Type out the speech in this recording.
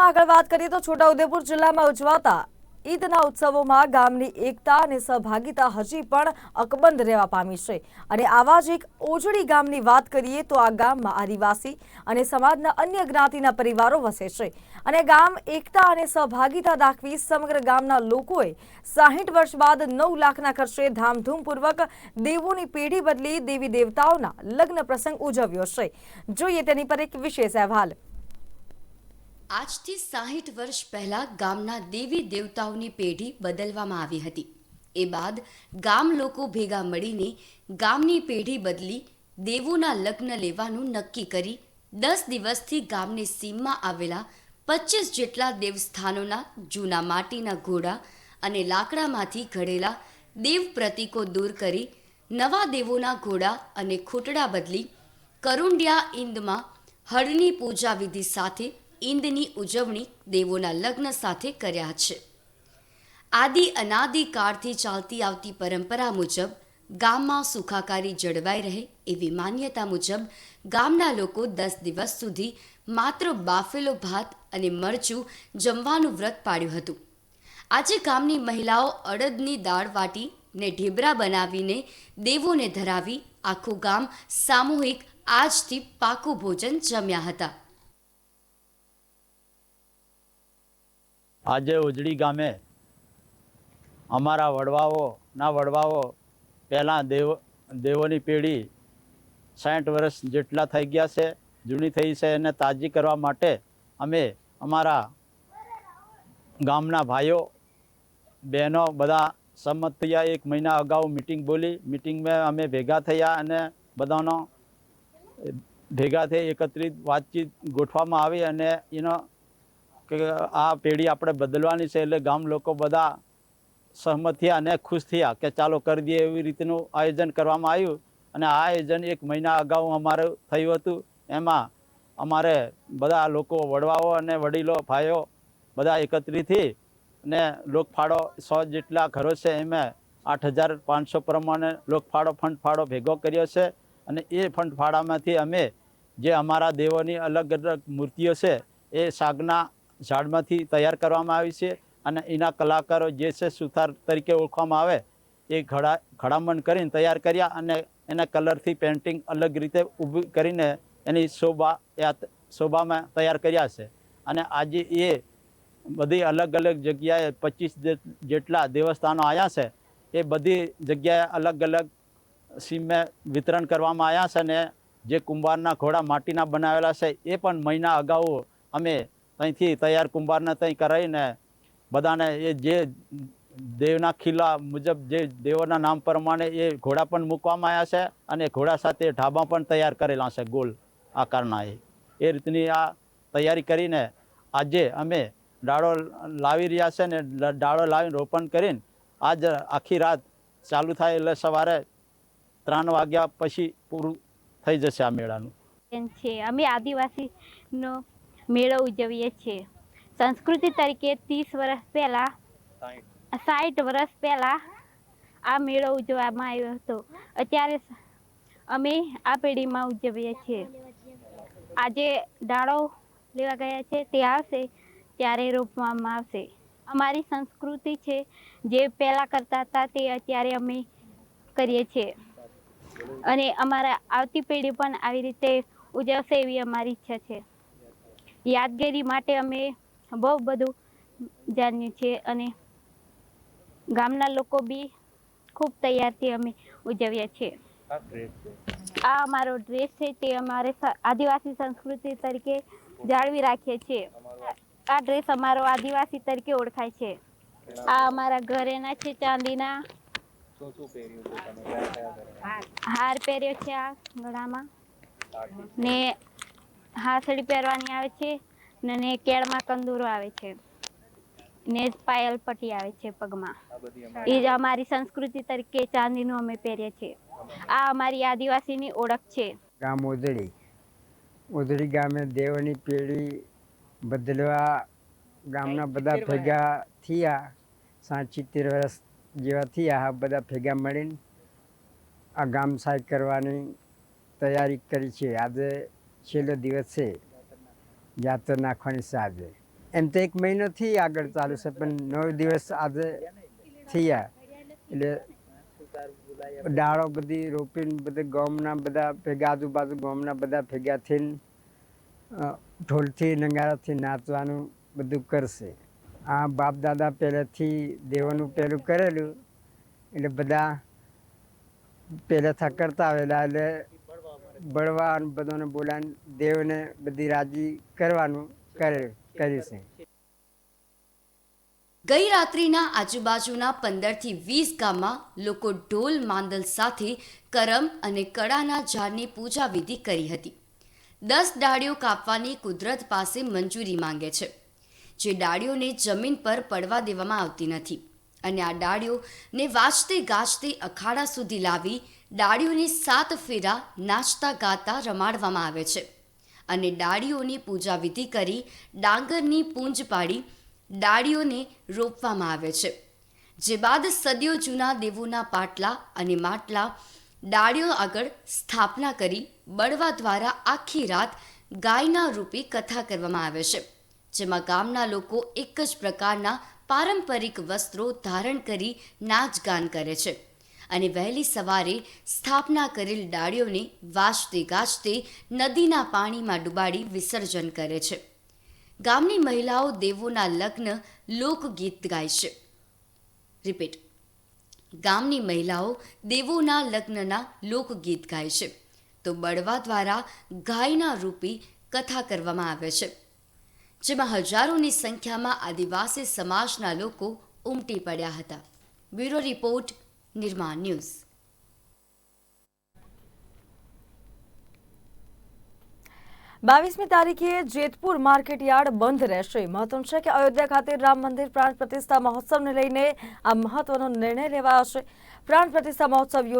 સમાચારમાં આગળ વાત કરીએ તો છોટાઉદેપુર જિલ્લામાં ઉજવાતા ઈદના ઉત્સવોમાં ગામની એકતા અને સહભાગિતા હજી પણ અકબંધ રહેવા પામી છે. અને આવા જ એક ઓજડી ગામની વાત કરીએ તો આ ગામમાં આદિવાસી અને સમાજના અન્ય જ્ઞાતિના પરિવારો વસે છે. અને ગામ એકતા અને સહભાગિતા દાખવી સમગ્ર ગામના લોકોએ સાહીઠ વર્ષ બાદ નવ લાખના ખર્ચે ધામધૂમપૂર્વક દેવોની પેઢી બદલી દેવી દેવતાઓના લગ્ન પ્રસંગ ઉજવ્યો છે. જોઈએ તેની પર એક વિશેષ અહેવાલ. આજથી સાહીઠ વર્ષ પહેલાં ગામના દેવી દેવતાઓની પેઢી બદલવામાં આવી હતી. એ બાદ ગામ લોકો ભેગા મળીને ગામની પેઢી બદલી દેવોના લગ્ન લેવાનું નક્કી કરી દસ દિવસથી ગામની સીમમાં આવેલા પચીસ જેટલા દેવસ્થાનોના જૂના માટીના ઘોડા અને લાકડામાંથી ઘડેલા દેવ પ્રતીકો દૂર કરી નવા દેવોના ઘોડા અને ખૂટડા બદલી કરુંડિયા ઈંદમાં હળની પૂજા વિધિ સાથે ઈંદની ઉજવણી દેવોના લગ્ન સાથે કર્યા છે. આદિ અનાદિ કાળથી ચાલતી આવતી પરંપરા મુજબ ગામમાં સુખાકારી જળવાઈ રહે એવી માન્યતા મુજબ ગામના લોકો દસ દિવસ સુધી માત્ર બાફેલો ભાત અને મરચું જમવાનું વ્રત પાડ્યું હતું. આજે ગામની મહિલાઓ અડદની દાળ વાટી ને ઢેબરા બનાવીને દેવોને ધરાવી આખું ગામ સામૂહિક આજથી પાકું ભોજન જમ્યા હતા. આજે ઉજળી ગામે અમારા વડવાઓના વડવાઓ પહેલાં દેવ, દેવોની પેઢી સાઠ વર્ષ જેટલા થઈ ગયા છે, જૂની થઈ છે એને તાજી કરવા માટે અમે અમારા ગામના ભાઈઓ, બહેનો બધા સંમત થયા. એક મહિના અગાઉ મિટિંગ બોલી. મિટિંગમાં અમે ભેગા થયા અને બધાનો ભેગા થઈ એકત્રિત વાતચીત ગોઠવામાં આવી અને એનો કે આ પેઢી આપણે બદલવાની છે એટલે ગામ લોકો બધા સહમત થયા અને ખુશ થયા કે ચાલો કરી દઈએ એવી રીતનું આયોજન કરવામાં આવ્યું. અને આ આયોજન એક મહિના અગાઉ અમારે થયું હતું. એમાં અમારે બધા લોકો, વડવાઓ અને વડીલો, ભાઈઓ બધા એકત્રિત થઈ ને લોકફાળો સો જેટલા ઘરો છે એમાં આઠ હજાર પાંચસો પ્રમાણે લોકફાળો ફંડ ફાળો ભેગો કર્યો છે. અને એ ફંડ ફાળામાંથી અમે જે અમારા દેવોની અલગ અલગ મૂર્તિઓ છે એ સાગના ઝાડમાંથી તૈયાર કરવામાં આવી છે અને એના કલાકારો જે છે સુથાર તરીકે ઓળખવામાં આવે, એ ઘડા, ઘડામણ કરીને તૈયાર કર્યા અને એના કલરથી પેઇન્ટિંગ અલગ રીતે ઊભી કરીને એની શોભા, એ શોભામાં તૈયાર કર્યા છે. અને આજે એ બધી અલગ અલગ જગ્યાએ પચીસ જેટલા દેવસ્થાનો આવ્યા છે, એ બધી જગ્યાએ અલગ અલગ સીમે વિતરણ કરવામાં આવ્યા છે અને જે કુંભારના ઘોડા માટીના બનાવેલા છે, એ પણ મહિના અગાઉ અમે ત્યાંથી તૈયાર કુંભારને ત્યાં કરાવીને બધાને એ જે દેવના ખીલા મુજબ જે દેવોના નામ પ્રમાણે એ ઘોડા પણ મૂકવામાં આવ્યા છે અને ઘોડા સાથે ઢાબા પણ તૈયાર કરેલા છે ગોલ આકારના એ. એ રીતની આ તૈયારી કરીને આજે અમે ડાળો લાવી રહ્યા છે ને ડાળો લાવીને રોપણ કરીને આજ આખી રાત ચાલુ થાય એટલે સવારે ત્રણ વાગ્યા પછી પૂરું થઈ જશે આ મેળાનું. છે. અમે આદિવાસીનો મેળો ઉજવીએ છીએ સંસ્કૃતિ તરીકે ત્રીસ વર્ષ પહેલાં સાઠ વર્ષ પહેલાં આ મેળો ઉજવવામાં આવ્યો હતો. અત્યારે અમે આ પેઢીમાં ઉજવીએ છીએ. આજે દાડો લેવા ગયા છે તે આવશે ત્યારે રોપવામાં આવશે. અમારી સંસ્કૃતિ છે જે પહેલાં કરતા હતા તે અત્યારે અમે કરીએ છીએ. અને અમારા આવતી પેઢી પણ આવી રીતે ઉજવશે એવી અમારી ઈચ્છા છે. યાદગીરી માટે અમે બહુ બધું જાણીએ છીએ અને ગામના લોકો બી ખૂબ તૈયારથી અમે ઉજવીએ છીએ. આ અમારો ડ્રેસ છે તે અમારે આદિવાસી સંસ્કૃતિ તરીકે જાળવી રાખીએ છીએ. આ ડ્રેસ અમારો આદિવાસી તરીકે ઓળખાય છે. આ અમારા ઘરેના છે ચાંદીના. હાર પહેર્યો છે આ ગળામાં. ને હાથડી પહેરવાની આવે છે ને ને કેળમાં કંદૂરો આવે છે. ને પાયલ પટ્ટી આવે છે પગમાં. એ જ અમારી સંસ્કૃતિ તરીકે ચાંદીનું અમે પહેરીએ છીએ. આ અમારી આદિવાસીની ઓળખ છે. ગામ ઓદળી. ઓદળી ગામે દેવની પેઢી બદલવા ગામના બધા ભેગા થયા. સાત સિત્તેર વર્ષ જેવા થયા. આ બધા ભેગા મળીને આ ગામ સાહેબ કરવાની તૈયારી કરી છે. આજે છેલ્લો દિવસ છે. જાતર નાખવાની છે એમ તો એક મહિનોથી આગળ ચાલુ છે, પણ નવ દિવસ આજે થયા. એટલે ડાળો બધી રોપીને બધા ગામના બધા ભેગા, આજુબાજુ ગામના બધા ભેગા થઈને ઢોલથી, નંગારાથી નાચવાનું બધું કરશે. આ બાપ દાદા પહેલેથી દેવાનું પહેલું કરેલું. એટલે બધા પહેલેથી કરતા આવેલા, એટલે અને બધાને બોલાવીને દેવને બધી રાજી કરવાનું કરે કર્યું ગઈ રાત્રિના આજુબાજુના પંદરથી વીસ ગામમાં લોકો ઢોલ માંદલ સાથે કરમ અને કડાના ઝાડની પૂજા વિધિ કરી હતી. દસ ડાળીઓ કાપવાની કુદરત પાસે મંજૂરી માંગે છે. જે ડાળીઓને જમીન પર પડવા દેવામાં આવતી નથી. અને આ ડાળીઓને વાજતે ગાજતે અખાડા સુધી લાવી ડાળીઓને સાત ફેરા નાચતા ગાતા રમાડવામાં આવે છે. અને ડાળીઓની પૂજા વિધિ કરી ડાંગરની પૂંજ પાડી ડાળીઓને રોપવામાં આવે છે. જે બાદ સદીઓ જૂના દેવોના પાટલા અને માટલા ડાળીઓ આગળ સ્થાપના કરી બળવા દ્વારા આખી રાત ગાયના રૂપે કથા કરવામાં આવે છે. જેમાં ગામના લોકો એક જ પ્રકારના પારંપરિક વસ્ત્રો ધારણ કરી નાચગાન કરે છે. અને વહેલી સવારે સ્થાપના કરેલ ડાળીઓને વાજતે ગાજતે નદીના પાણીમાં ડુબાડી વિસર્જન કરે છે. ગામની મહિલાઓ દેવોના લગ્ન લોકગીત ગાય છે. રિપીટ. ગામની મહિલાઓ દેવોના લગ્નના લોકગીત ગાય છે. તો બળવા દ્વારા ગાયના રૂપી કથા કરવામાં આવે છે. જેમાં હજારોની સંખ્યામાં આદિવાસી સમાજના લોકો ઉમટી પડ્યા હતા. Bureau report, Nirman news. બાવીસમી તારીખે જેતપુર માર્કેટ યાર્ડ બંધ રહેશે. મહત્વનું છે કે અયોધ્યા ખાતે રામ મંદિર પ્રાણ પ્રતિષ્ઠા મહોત્સવને લઈને આ મહત્વનો નિર્ણય લેવાયો છે. પ્રાણ પ્રતિષ્ઠા મહોત્સવ